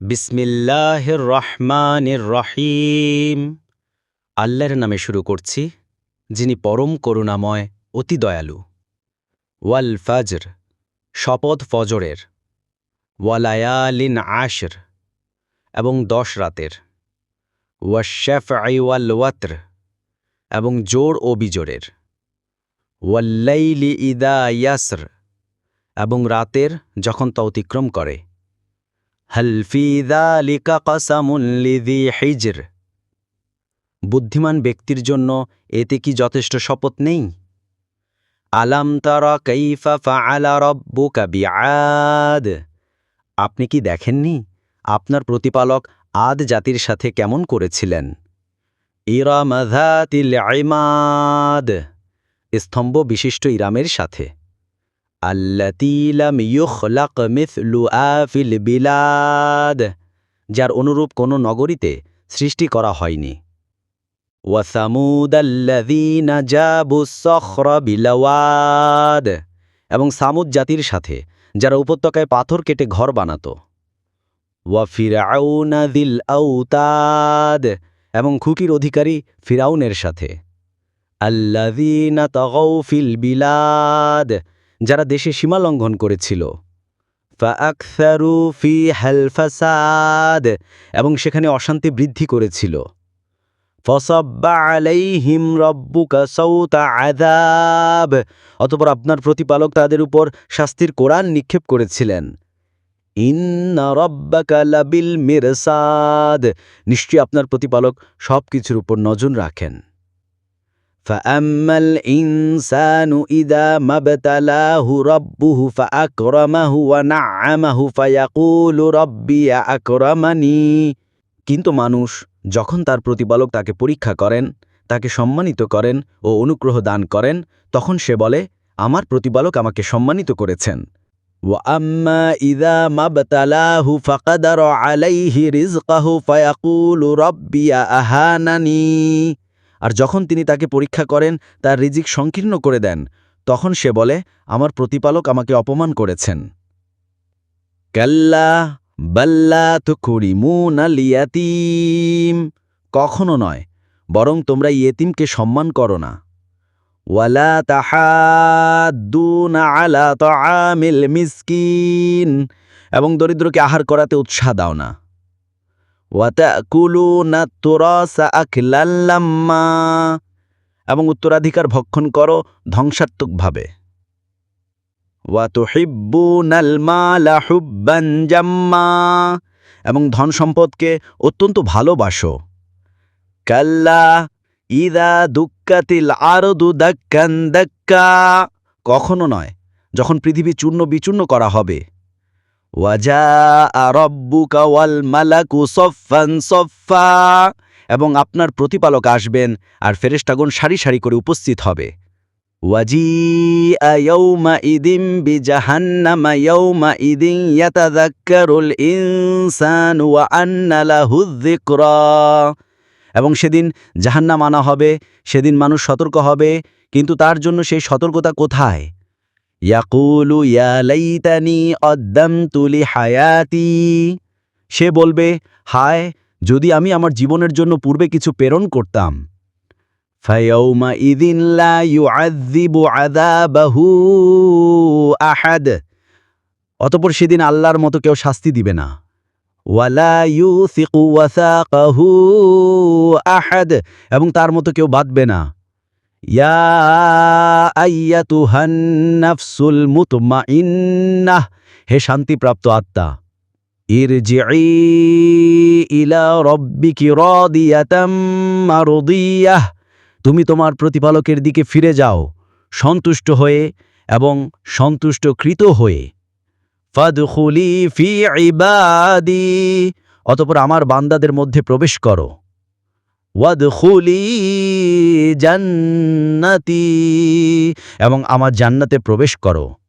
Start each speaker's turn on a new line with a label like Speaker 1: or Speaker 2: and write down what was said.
Speaker 1: বিসমিল্লাহির রহমানির রহিম। আল্লাহর নামে শুরু করছি, যিনি পরম করুণাময়, অতি দয়ালু। ওয়াল ফাজর, শপথ ফজরের। ওয়ালায়ালিন আশর, এবং দশ রাতের। ওয়াশেফ ওয়াল ওয়াত্র, এবং জোর ও বিজোরের। ওয়াল্লাইলি ইদা ইয়াসর, এবং রাতের যখন তা অতিক্রম করে। হল ফি যালিকা কাসামুন লিযি হিজর। বুদ্ধিমান ব্যক্তির জন্য এতে কি যথেষ্ট শপথ নেই? আলাম তারা কাইফা ফাআলা রাব্বুকা বিআদ। আপনি কি দেখেননি? আপনার প্রতিপালক আদ জাতির সাথে কেমন করেছিলেন? ইরাম যাতিল ইমাদ। স্তম্ভ বিশিষ্ট ইরামের সাথে। বিলাদ, যার অনুরূপ কোনো নগরীতে সৃষ্টি করা হয়নি। বিলওয়াদ, এবং সামুদ জাতির সাথে, যারা উপত্যকায় পাথর কেটে ঘর বানাত। ওয়া ফিরাউনা দিল আউতাদ, এবং খুকির অধিকারী ফিরাউনের সাথে। আল্লাযীনা তাগাউ ফিল বিলাদ যারা দেশে সীমা লঙ্ঘন করেছিল। এবং সেখানে অশান্তি বৃদ্ধি করেছিল। অতঃপর আপনার প্রতিপালক তাদের উপর শাস্তির কোরআন নিক্ষেপ করেছিলেন। নিশ্চয়ই আপনার প্রতিপালক সব কিছুর উপর নজর রাখেন। فأما الإنسان إذا ما ابتلاه ربه فأكرمه ونعمه فيقول ربي أكرمني কিন্তু মানুষ যখন তার প্রতিপালক তাকে পরীক্ষা করেন তাকে সম্মানিত করেন ও অনুগ্রহ দান করেন তখন সে বলে আমার প্রতিপালক আমাকে সম্মানিত করেছেন وأما إذا ما ابتلاه فقدر عليه رزقه فيقول ربي أهانني আর যখন তিনি তাকে পরীক্ষা করেন, তার রিজিক সংকীর্ণ করে দেন, তখন সে বলে, আমার প্রতিপালক আমাকে অপমান করেছেন। কাল্লা বাল্লা তুকুরিমুন আলিয়াতিম কখনো নয়, বরং তোমরা ইয়েতিমকে সম্মান করো না। ওয়ালা তাহাদ্দুন আলা তাআমিল মিসকিন। এবং দরিদ্রকে আহার করাতে উৎসাহ দাও না। এবং উত্তরাধিকার ভক্ষণ করো ধ্বংসাত্মকভাবে ওয়াতুহিব্বুনাল মালা হুব্বান জাম্মা এবং ধন সম্পদকে অত্যন্ত ভালোবাসো। কাল্লা ইদা আরদু দাক্কান দাক্কা কখনো নয়, যখন পৃথিবী চূর্ণ বিচূর্ণ করা হবে। ওয়াজা এবং আপনার প্রতিপালক আসবেন আর ফেরেশতাগণ সারি সারি করে উপস্থিত হবে। ওয়াজি ইদিম ইয়াতাযাক্কারুল ইনসান ওয়া এবং সেদিন জাহান্নাম আনা হবে, সেদিন মানুষ সতর্ক হবে, কিন্তু তার জন্য সেই সতর্কতা কোথায়? ইয়াকুলু, ইয়া লাইতানি অদ্দামতু লিহায়াতি। সে বলবে, হায়, যদি আমি আমার জীবনের জন্য পূর্বে কিছু প্রেরণ করতাম। ফায়াউমা ইদিন লা ইউআযযিবু আযাবাহু আহাদ। অতঃপর সেদিন আল্লাহর মতো কেউ শাস্তি দিবে না। ওয়ালা ইউ ইউসিকু ওয়াসাকাহু আহাদ। এবং তার মতো কেউ বাঁধবে না। ইয়া আইয়াতুহান নাফসুল মুতমাইন্নাহ হে শান্তিপ্রাপ্ত আত্মা ইরজিই ইলা রব্বিকি রাদিয়াতাম মারদিয়াহ, তুমি তোমার প্রতিপালকের দিকে ফিরে যাও, সন্তুষ্ট হয়ে এবং সন্তুষ্টকৃত হয়ে। ফাদখুলি ফি ইবাদি, অতঃপর আমার বান্দাদের মধ্যে প্রবেশ করো। ওয়াদখুলি জান্নাতি এবং আমার জান্নাতে প্রবেশ করো।